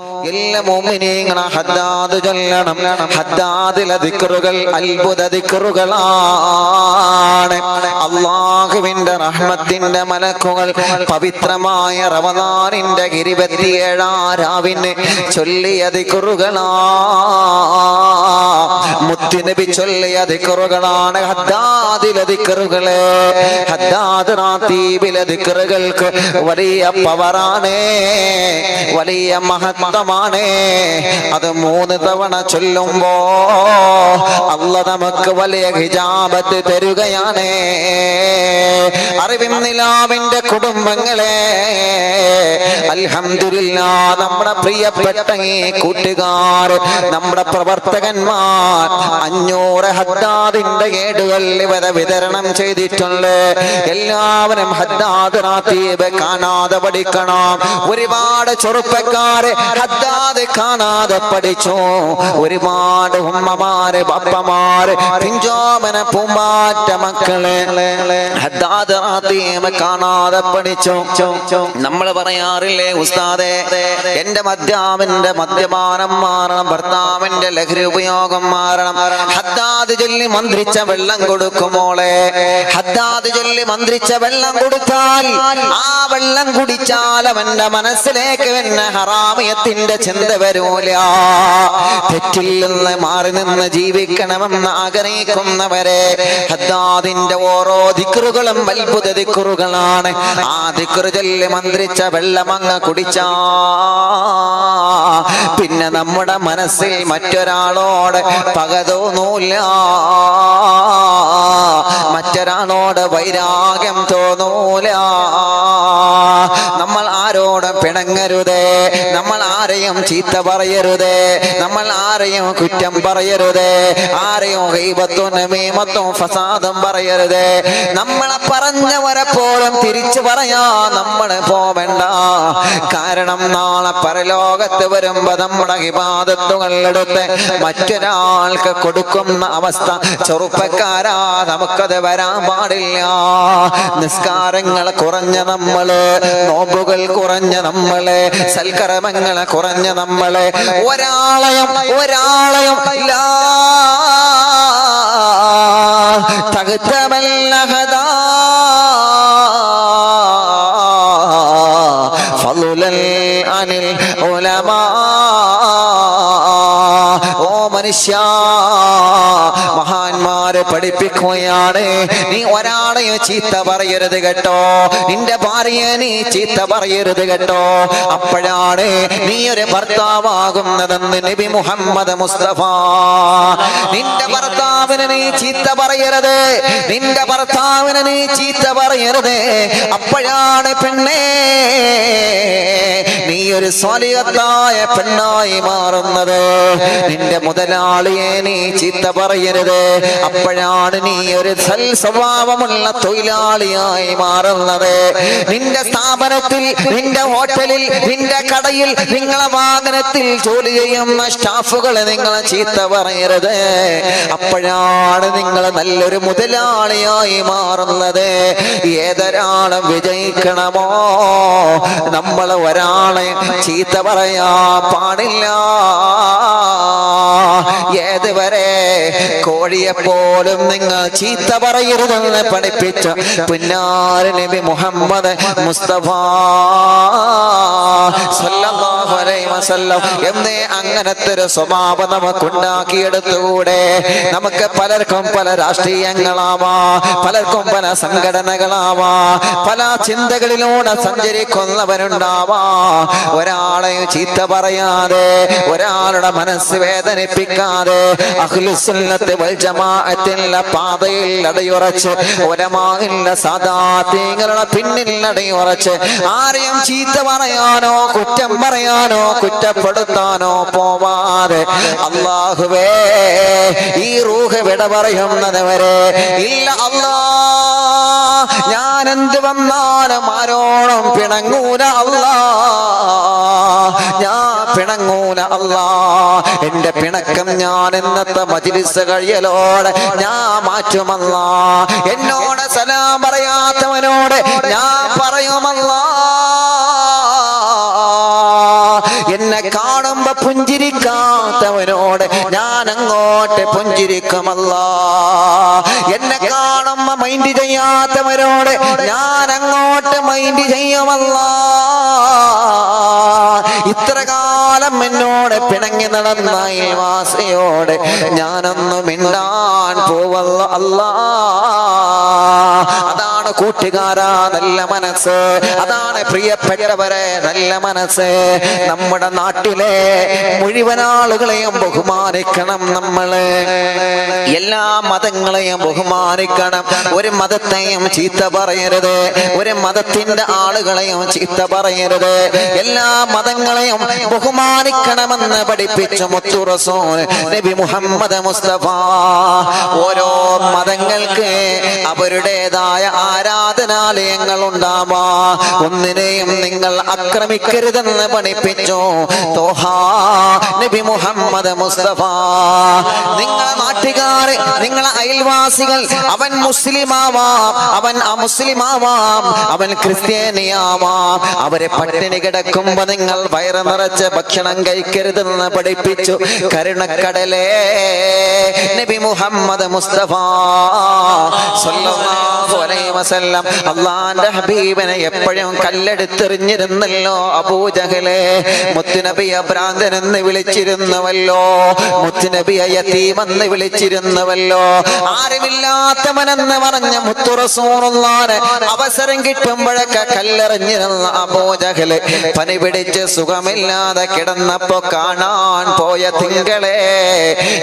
എല്ലാ മോമിനീങ്ങളും ഹദ്ദാദ് ചൊല്ലണം. ഹദ്ദാദിലെ ദിക്റുകൾ അത്ഭുത ദിക്റുകളാണ്. അള്ളാഹുവിന്റെ റഹ്മത്തിന്റെ മലക്കുകൾ പവിത്രമായ റമദാനിന്റെ ഇരുപത്തിയേഴാം രാവിന് ചൊല്ലിയ ദിക്റുകളാ. മുത്തുനബി ചൊല്ലിയ ദിക്റുകളാണ് ഹദ്ദാദിലെ ദിക്റുകൾ. ഹദ്ദാദ് റാത്തീബിലെ ദിക്റുകൾക്ക് വലിയ പവറാണ്. വലിയ മഹത്വമാണ് അത് മൂന്ന് തവണ ചൊല്ലുമ്പോ അല്ല നമുക്ക് വലിയ ഹിജാബത്ത് തരുകയാണ്. അറിവിന്നിലാവിന്റെ കുടുംബങ്ങളെ അൽഹംദുലില്ല നമ്മുടെ പ്രിയപ്പെട്ട ഈ കൂട്ടുകാർ നമ്മുടെ പ്രവർത്തകന്മാർ അഞ്ഞൂറ് ഹദ്ദാദിന്റെ ഏടുകൾ ഇവരെ വിതരണം ചെയ്തിട്ടുണ്ട്. എല്ലാവരും ഹദ്ദാദ് റാത്തീബ് കാണാതെ പഠിക്കണം. ഒരുപാട് ചെറുപ്പക്കാരെ ഹദ്ദാദ് കാണാതെ പഠിച്ചു. ഒരുപാട് ഉമ്മമാര് പപ്പമാര് പിഞ്ചോമന പൂമ്പാറ്റ മക്കളെ. കാണാതെ പഠിച്ചു. നമ്മൾ പറയാറില്ലേ ഉസ്താദെ എന്റെ മദ്യാവിന്റെ മദ്യപാനം മാറണം ഭർത്താവിന്റെ ലഹരി ഉപയോഗം മാറണം. ഹദ്ദാദ് ചൊല്ലി മന്ത്രിച്ച വെള്ളം കൊടുക്കുമോളെ ഹദ്ദാദ് ചൊല്ലി മന്ത്രിച്ച വെള്ളം കൊടുത്താൽ ആ വെള്ളം കുടിച്ചാൽ അവന്റെ മനസ്സിലേക്ക് പിന്നെ ഹറാമിയത്തിന്റെ ചിന്ത വരൂല. തെറ്റിൽ നിന്ന് മാറി നിന്ന് ജീവിക്കണമെന്ന് ആഗ്രഹിക്കുന്നവരെ ഹദ്ദാദിന്റെ ഓരോ ദിക്കറുകളും അത്ഭുത ദിക്കറുകളാണ് ആ ദിക്കറു ചൊല്ലി മന്ത്രിച്ച വെള്ളമങ്ങ് കുടിച്ച. പിന്നെ നമ്മുടെ മനസ്സിൽ മറ്റൊരാളോട് പക തോന്നൂല മറ്റൊരാളോട് വൈരാഗ്യം തോന്നൂല. ആരോടും പിണങ്ങരുതേ? നമ്മൾ ആരെയും ചീത്ത പറയരുതേ. നമ്മൾ ആരെയും കുറ്റം പറയരുതേ. ആരെയും ഹൈബത്തും നമീമത്തും ഫസാദും പറയരുതേ. നമ്മളെ പറഞ്ഞവരെ പോലും തിരിച്ചു പറയാ നമ്മൾ പോവണ്ട. കാരണം നാളെ പരലോകത്ത് വരുമ്പോ നമ്മുടെ ഹിബാദത്തുകൾ എടുത്ത് മറ്റൊരാൾക്ക് കൊടുക്കുന്ന അവസ്ഥ ചെറുപ്പക്കാരാ നമുക്കത് വരാൻ പാടില്ല. നിസ്കാരങ്ങൾ കുറഞ്ഞ നമ്മൾ നോമ്പുകൾ കുറഞ്ഞ നമ്മളെ സൽക്കർമ്മങ്ങൾ കുറഞ്ഞ നമ്മളെ. ഒരാളയം ഒരാളയം തകത്തമല്ലഹദാ അനിൽ ഉലമാ. ഓ മനുഷ്യ. മഹാന്മാരെ പഠിപ്പിക്കുകയാണ്. നീ ഒരാളെയും ചീത്ത പറയരുത് കേട്ടോ. നിന്റെ ഭാര്യയെ നീ ചീത്ത പറയരുത് കേട്ടോ. അപ്പോഴാണ് നീ ഒരു ഭർത്താവാകുന്നതെന്ന് നബി മുഹമ്മദ് മുസ്തഫ. നിന്റെ ഭർത്താവിന് നീ ചീത്ത പറയരുത്. നിന്റെ ഭർത്താവിന് നീ ചീത്ത പറയരുത്. അപ്പോഴാണ് പെണ്ണേ നീ ഒരു സ്വാലികത്തായ പെണ്ണായി മാറുന്നത്. നിന്റെ മുതലാളിയെ നീ ചീത്ത പറയരുത്. അപ്പോഴാണ് നീ ഒരു സൽ സ്വഭാവമുള്ള തൊഴിലാളിയായി മാറുന്നത്. നിന്റെ സ്ഥാപനത്തിൽ നിന്റെ ഹോട്ടലിൽ നിന്റെ കടയിൽ നിങ്ങളെ വാഹനത്തിൽ ജോലി ചെയ്യുന്ന സ്റ്റാഫുകളെ നിങ്ങളെ ചീത്ത പറയരുത്. അപ്പോഴാണ് നിങ്ങൾ നല്ലൊരു മുതലാളിയായി മാറുന്നത്. ഏതൊരാളും വിജയിക്കണമോ? നമ്മൾ ഒരാളെ ചീത്ത പറയാ പാടില്ല. ഏതുവരെ കോഴിയെ പോലും നിങ്ങൾ ചീത്ത പറയരുതെന്ന് പഠിപ്പിച്ച പുന്നാര നബി മുഹമ്മദ് മുസ്തഫ വസല്ലം എന്നേ അങ്ങനത്തെ ഒരു സ്വഭാവം നമുക്ക് ഉണ്ടാക്കിയെടുത്തുകൂടെ നമുക്ക് പലർക്കും പല രാഷ്ട്രീയങ്ങളാവാ പലർക്കും പല സംഘടനകളാവാ പല ചിന്തകളിലൂടെ സഞ്ചരിക്കുന്നവരുണ്ടാവാ. ഒരാളെ ചീത്ത പറയാതെ ഒരാളുടെ മനസ്സ് വേദനിപ്പിക്കാതെ അഖിലുസുന്നത്ത് പാതയിൽ അടയുറച്ച് ഒരമാകില്ല തീങ്ങളുടെ പിന്നിൽ അടയുറച്ച് ആരെയും ചീത്ത പറയാനോ കുറ്റം പറയാനോ കുറ്റപ്പെടുത്താനോ പോവാതെ. അള്ളാഹുവേ ഈ റൂഹ് വിട പറയുന്നത് വരെ ഇല്ല അള്ളാ ഞാൻ എന്ത് വന്നാലും ആരോണം പിണങ്ങൂല അള്ളാ ഞാൻ പിണങ്ങൂല അല്ലാ. എന്റെ പിണക്കം ഞാൻ ഇന്നത്തെ മജിലിസ് കഴിയലോടെ ഞാൻ മാറ്റുമല്ല. എന്നോട് സലാം പറയാത്തവനോട് ഞാൻ പറയുമല്ലാ. കാണുമ്പോ പുഞ്ചിരിക്കാത്തവനോട് ഞാൻ അങ്ങോട്ട് പുഞ്ചിരിക്കുമല്ല. എന്നെ കാണുമ്പോ മൈൻഡ് ചെയ്യാത്തവരോട് ഞാൻ അങ്ങോട്ട് മൈൻഡ് ചെയ്യുമല്ല. ഇത്ര കാലം എന്നോട് പിണങ്ങി നടന്ന അയൽവാസിയോട് ഞാനൊന്ന് മിണ്ടാൻ പോവല്ല അല്ലാ. അതാണ് കൂട്ടുകാരാ നല്ല മനസ്സ്. അതാണ് പ്രിയപ്പെട്ടവരെ നല്ല മനസ്സ്. നമ്മുടെ നാട്ടിലെ മുഴുവൻ ആളുകളെയും ബഹുമാനിക്കണം നമ്മൾ. എല്ലാ മതങ്ങളെയും ബഹുമാനിക്കണം. ഒരു മതത്തെയും ചീത്ത പറയരുത്. ഒരു മതത്തിന്റെ ആളുകളെയും ചീത്ത പറയരുത്. എല്ലാ മതങ്ങളെയും ബഹുമാനിക്കണമെന്ന് പഠിപ്പിച്ച മുത്തു റസൂൽ നബി മുഹമ്മദ് മുസ്തഫ. ഓരോ മതങ്ങൾക്ക് അവരുടേതായ ആരാധനാലയങ്ങൾ ഉണ്ടാവാ ഒന്നിനെയും നിങ്ങൾ ആക്രമിക്കരുതെന്ന് പഠിപ്പിച്ചു. തോഹാ നബി മുഹമ്മദ് മുസ്തഫ. നിങ്ങളെ നാട്ടുകാര് നിങ്ങളെ അയൽവാസികൾ അവൻ മുസ്ലിമാവാം അവൻ അമുസ്ലിമാവാം അവൻ ക്രിസ്ത്യാനിയാവാം. അവരെ പട്ടിണി കിടക്കുമ്പോ നിങ്ങൾ വയറ് നിറച്ച് ഭക്ഷണം കഴിക്കരുതെന്ന് പഠിപ്പിച്ചു. കരുണക്കടലേ നബി മുഹമ്മദ് മുസ്തഫ വസല്ലം. അള്ളാന്റെ ഹബീബിനെ എപ്പോഴും കല്ലെടുത്തെറിഞ്ഞിരുന്നല്ലോ അബൂജഹലെ. മുത്തുനബിയ ഭ്രാന്തൻ എന്ന് വിളിച്ചിരുന്നുവല്ലോ. മുത്തുനബിയ യതീമെന്ന് വിളിച്ചിരുന്നുവല്ലോ. ആരുമില്ലാത്തവനെന്ന് പറഞ്ഞ മുത്തുറസൂറുള്ളാന് അവസരം കിട്ടുമ്പോഴൊക്കെ കല്ലെറിഞ്ഞിരുന്ന അബൂജഹൽ. പനി പിടിച്ച് സുഖമില്ലാതെ കിടന്നപ്പോ കാണാൻ പോയ തിങ്കളെ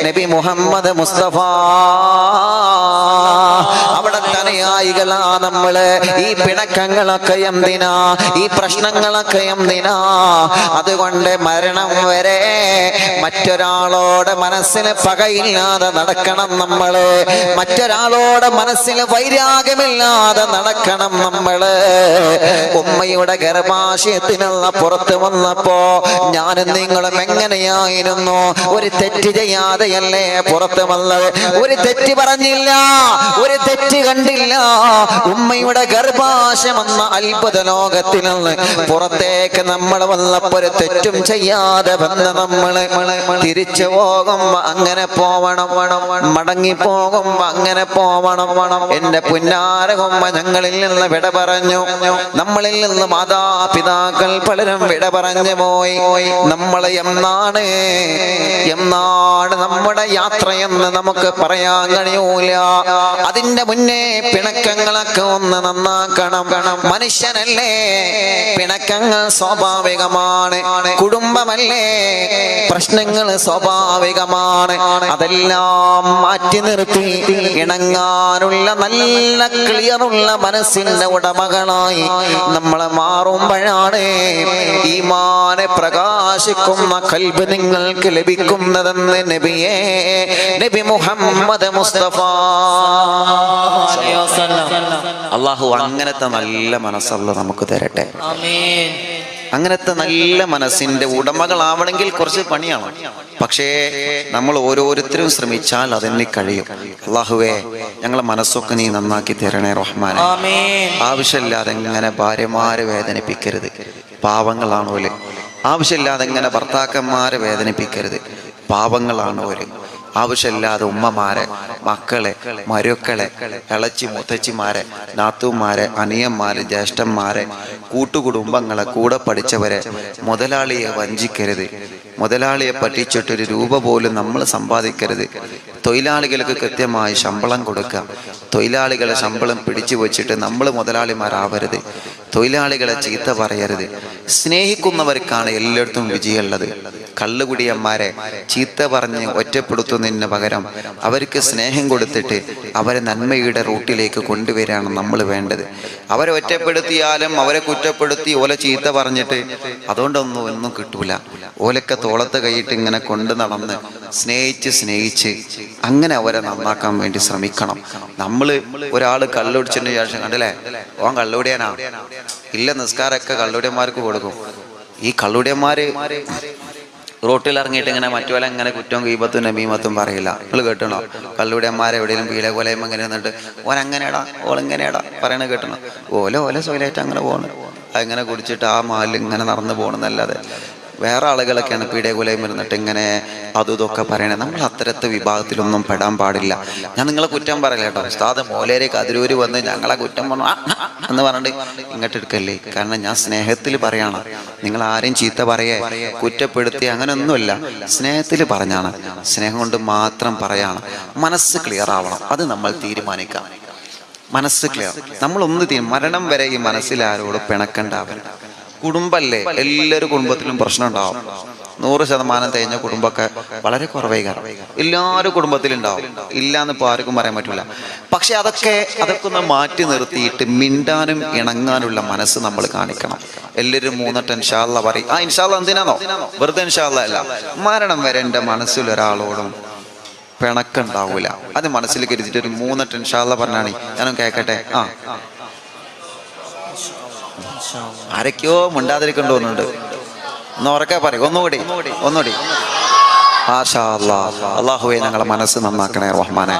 നബി മുഹമ്മദ് മുസ്തഫ. അവിടെ തനയായികളാ നമ്മൾ. ഈ പിണക്കങ്ങളൊക്കെ എന്തിനാ? ഈ പ്രശ്നങ്ങളൊക്കെ എന്തിനാ? അതുകൊണ്ട് മരണം വരെ മറ്റൊരാളോട് മനസ്സിന് പകയില്ലാതെ നടക്കണം നമ്മൾ. മറ്റൊരാളോട് മനസ്സിന് വൈരാഗ്യമില്ലാതെ നടക്കണം നമ്മൾ. ഉമ്മയുടെ ഗർഭാശയത്തിനുള്ള പുറത്ത് വന്നപ്പോ ഞാനും നിങ്ങളും എങ്ങനെയായിരുന്നു? ഒരു തെറ്റ് ചെയ്യാതെയല്ലേ പുറത്ത് വന്നത്? ഒരു തെറ്റ് പറഞ്ഞില്ല. ഒരു തെറ്റ് കണ്ടില്ല. ഉമ്മയുടെ ഗർഭാശം എന്ന അത്ഭുത ലോകത്തിൽ നിന്ന് പുറത്തേക്ക് നമ്മൾ വന്നപ്പോ തെറ്റും ചെയ്യാതെ വന്ന് നമ്മൾ തിരിച്ചു പോകുമ്പോ അങ്ങനെ പോവണം മടങ്ങി പോകുമ്പോ അങ്ങനെ പോവണം. എന്റെ പുന്നാരകുമ്മ ഞങ്ങളിൽ നിന്ന് വിട പറഞ്ഞു. നമ്മളിൽ നിന്ന് മാതാപിതാക്കൾ പലരും വിട പറഞ്ഞു പോയി. നമ്മൾ എന്നാണ് എന്നാണ് നമ്മുടെ യാത്രയെന്ന് നമുക്ക് പറയാൻ കഴിയൂല. അതിന്റെ മുന്നേ പിണക്കങ്ങളൊക്കെ ഒന്ന് നന്നാക്കണം. മനുഷ്യനല്ലേ? പിണക്കങ്ങൾ സ്വാഭാവികമാണ്. കുടുംബമല്ലേ? പ്രശ്നങ്ങൾ സ്വാഭാവികമാണ്. അതെല്ലാം മാറ്റി നിർത്തി ഇണങ്ങാനുള്ള നല്ല ക്ലിയറുള്ള മനസ്സിന്റെ ഉടമകളായി നമ്മളെ മാറുമ്പോഴാണ് ഈമാനെ പ്രകാശിക്കുന്ന കൽബ് നിങ്ങൾക്ക് ലഭിക്കുന്നതെന്ന് നബിയേ നബി മുഹമ്മദ് മുസ്തഫ. അള്ളാഹു അങ്ങനത്തെ നല്ല മനസ്സുള്ള നമുക്ക് തരട്ടെ. അങ്ങനത്തെ നല്ല മനസ്സിന്റെ ഉടമകളാവണമെങ്കിൽ കുറച്ച് പണിയാണ്. പക്ഷേ നമ്മൾ ഓരോരുത്തരും ശ്രമിച്ചാൽ അതിന് കഴിയും. അള്ളാഹുവേ ഞങ്ങളെ മനസ്സൊക്കെ നീ നന്നാക്കി തരണേ റഹ്മാൻ ആവശ്യമില്ലാതെ എങ്ങനെ ഭാര്യമാരെ വേദനിപ്പിക്കരുത്. പാവങ്ങളാണ് ഓൽ ആവശ്യമില്ലാതെ എങ്ങനെ ഭർത്താക്കന്മാരെ വേദനിപ്പിക്കരുത്. പാവങ്ങളാണ് ഒരു ആവശ്യമില്ലാതെ ഉമ്മമാരെ മക്കളെ മരുക്കളെ ഇളച്ചി മുത്തച്ചിമാരെ നാത്തുമാരെ അനിയന്മാരെ ജ്യേഷ്ഠന്മാരെ കൂട്ടുകുടുംബങ്ങളെ കൂടെ പഠിച്ചവരെ മുതലാളിയെ വഞ്ചിക്കരുത്. മുതലാളിയെ പറ്റിച്ചിട്ടൊരു രൂപ പോലും നമ്മൾ സമ്പാദിക്കരുത്. തൊഴിലാളികൾക്ക് കൃത്യമായി ശമ്പളം കൊടുക്കുക. തൊഴിലാളികളെ ശമ്പളം പിടിച്ചു വെച്ചിട്ട് നമ്മൾ മുതലാളിമാരാവരുത്. തൊഴിലാളികളെ ചീത്ത പറയരുത്. സ്നേഹിക്കുന്നവർക്കാണ് എല്ലായിടത്തും വിജയമുള്ളത്. കള്ളുകുടിയന്മാരെ ചീത്ത പറഞ്ഞ് ഒറ്റപ്പെടുത്തുന്നതിന് പകരം അവർക്ക് സ്നേഹം കൊടുത്തിട്ട് അവരെ നന്മയുടെ റൂട്ടിലേക്ക് കൊണ്ടുവരികയാണ് നമ്മൾ വേണ്ടത്. അവരെ ഒറ്റപ്പെടുത്തിയാലും അവരെ കുറ്റപ്പെടുത്തി ഓല ചീത്ത പറഞ്ഞിട്ട് അതുകൊണ്ടൊന്നും ഒന്നും കിട്ടൂല. ഓലൊക്കെ തോളത്ത് കൈയിട്ട് ഇങ്ങനെ കൊണ്ട് നടന്ന് സ്നേഹിച്ച് സ്നേഹിച്ച് അങ്ങനെ അവരെ നന്നാക്കാൻ വേണ്ടി ശ്രമിക്കണം. നമ്മൾ ഒരാൾ കള്ളുടിച്ചതിന് ശേഷം കണ്ടില്ലേ? ഓൻ കള്ളുടിയാനാ ഇല്ല നിസ്കാരമൊക്കെ കള്ളുടിയന്മാർക്ക് കൊടുക്കും. ഈ കള്ളുടിയന്മാര് റോട്ടിൽ ഇറങ്ങിയിട്ട് ഇങ്ങനെ മറ്റുപോലെ ഇങ്ങനെ കുറ്റവും കീപത്തും നമീമത്തും പറയില്ല. നിങ്ങൾ കേട്ടണോ കള്ളുടിയന്മാരെ എവിടെയും പീല കൊലയും ഇങ്ങനെ നിന്നിട്ട് ഓൻ അങ്ങനെയാടാ ഓൾ ഇങ്ങനെയാടാ പറയണ കേട്ടണോ ഓല ഓല സ്വയലായിട്ട് അങ്ങനെ പോകണം അങ്ങനെ കുടിച്ചിട്ട് ആ മാലിൽ ഇങ്ങനെ നടന്നു പോകണമെന്നല്ലാതെ വേറെ ആളുകളൊക്കെയാണ് പീഡിയ കുലയും ഇരുന്നിട്ട് ഇങ്ങനെ അതും ഇതൊക്കെ പറയണേ. നമ്മൾ അത്തരത്തെ വിഭാഗത്തിലൊന്നും പെടാൻ പാടില്ല. ഞാൻ നിങ്ങളെ കുറ്റം പറയില്ല കേട്ടോ. ഉസ്താദ് മോലേര് കതിരൂര് വന്ന് ഞങ്ങളെ കുറ്റം പറഞ്ഞു എന്ന് പറഞ്ഞിട്ട് ഇങ്ങോട്ട് എടുക്കല്ലേ? കാരണം ഞാൻ സ്നേഹത്തിൽ പറയാണ്. നിങ്ങൾ ആരെയും ചീത്ത പറയേ കുറ്റപ്പെടുത്തി അങ്ങനെയൊന്നുമില്ല സ്നേഹത്തിൽ പറഞ്ഞാണ്. സ്നേഹം കൊണ്ട് മാത്രം പറയാണ്. മനസ്സ് ക്ലിയർ ആവണം. അത് നമ്മൾ തീരുമാനിക്കാം. മനസ്സ് ക്ലിയർ നമ്മളൊന്ന് തീരും മരണം വരെ ഈ മനസ്സിൽ ആരോട് പിണക്കണ്ടാവരുത്. കുടുംബല്ലേ? എല്ലാവരും കുടുംബത്തിലും പ്രശ്നം ഉണ്ടാവും നൂറ് ശതമാനം തേഞ്ഞ കുടുംബമൊക്കെ വളരെ കുറവേ കാരണം എല്ലാവരും കുടുംബത്തിലുണ്ടാവും. ഇല്ല എന്ന് ഇപ്പോൾ ആർക്കും പറയാൻ പറ്റില്ല പക്ഷെ അതൊക്കെ അതൊക്കെ ഒന്ന് മാറ്റി നിർത്തിയിട്ട് മിണ്ടാനും ഇണങ്ങാനുള്ള മനസ്സ് നമ്മൾ കാണിക്കണം. എല്ലാവരും മൂന്നട്ട് ഇൻഷാല്ല പറയും. ആ ഇൻഷാല്ല എന്തിനാണോ വെറുതെ ഇൻഷാല്ല അല്ല. മരണം വരെ എന്റെ മനസ്സിൽ ഒരാളോടും പിണക്കുണ്ടാവൂല അത് മനസ്സിൽ ഇരുത്തിട്ട് ഒരു മൂന്നട്ട് ഇൻഷാല്ല പറഞ്ഞാണ്. ഞാനും കേക്കട്ടെ? ആ. ആരൊക്കെയോ മിണ്ടാതിരിക്കണ്ടോ തോന്നുന്നുണ്ട് ഒന്ന് ഉറക്കെ പറയും ഒന്നുകൂടി ഒന്നുകൂടി. അള്ളാഹുവെ ഞങ്ങളെ മനസ്സ് നന്നാക്കണേ റഹ്മാനെ.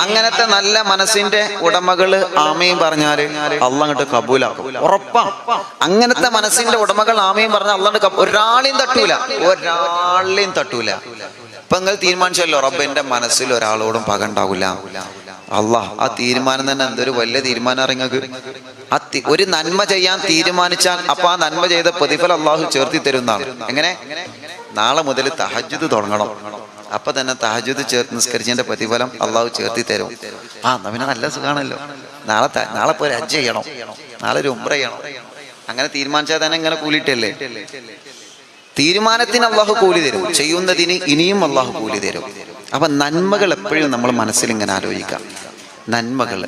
അങ്ങനത്തെ നല്ല മനസ്സിന്റെ ഉടമകൾ ആമയും പറഞ്ഞാൽ അള്ള അങ്ങോട്ട് കബൂലാക്കും. ഉറപ്പാ. അങ്ങനത്തെ മനസ്സിന്റെ ഉടമകൾ ആമയും പറഞ്ഞാൽ അള്ളങ്ങട്ട് ഒരാളെയും തട്ടൂല. ഒരാളെയും തട്ടൂല. ഇപ്പൊ നിങ്ങൾ തീരുമാനിച്ചല്ലോ റബ്ബിന്റെ മനസ്സിൽ ഒരാളോടും പകണ്ടാവൂല. അള്ളാഹ് ആ തീരുമാനം തന്നെ എന്തൊരു വലിയ തീരുമാനം തി- ഒരു നന്മ ചെയ്യാൻ തീരുമാനിച്ചാൽ അപ്പൊ ആ നന്മ ചെയ്ത പ്രതിഫലം അള്ളാഹു ചേർത്തി തരുന്നതാണ്. എങ്ങനെ? നാളെ മുതൽ തഹജുദ് തുടങ്ങണം. അപ്പൊ തന്നെ തഹജുദ് ചേർത്ത് നിസ്കരിച്ചതിന്റെ പ്രതിഫലം അള്ളാഹു ചേർത്തി തരും. ആ എന്നാ നല്ല സുഖാണല്ലോ. നാളെ നാളെ ഒരു ഹജ്ജ് ചെയ്യണം. നാളെ ഒരു ഉംറ ചെയ്യണം. അങ്ങനെ തീരുമാനിച്ചാൽ തന്നെ ഇങ്ങനെ കൂലിട്ടല്ലേ തീരുമാനത്തിന് അള്ളാഹു കൂലി തരും. ചെയ്യുന്നതിന് ഇനിയും അള്ളാഹു കൂലി തരും. അപ്പൊ നന്മകൾ എപ്പോഴും നമ്മൾ മനസ്സിൽ ഇങ്ങനെ ആലോചിക്കാം. നന്മകൾ.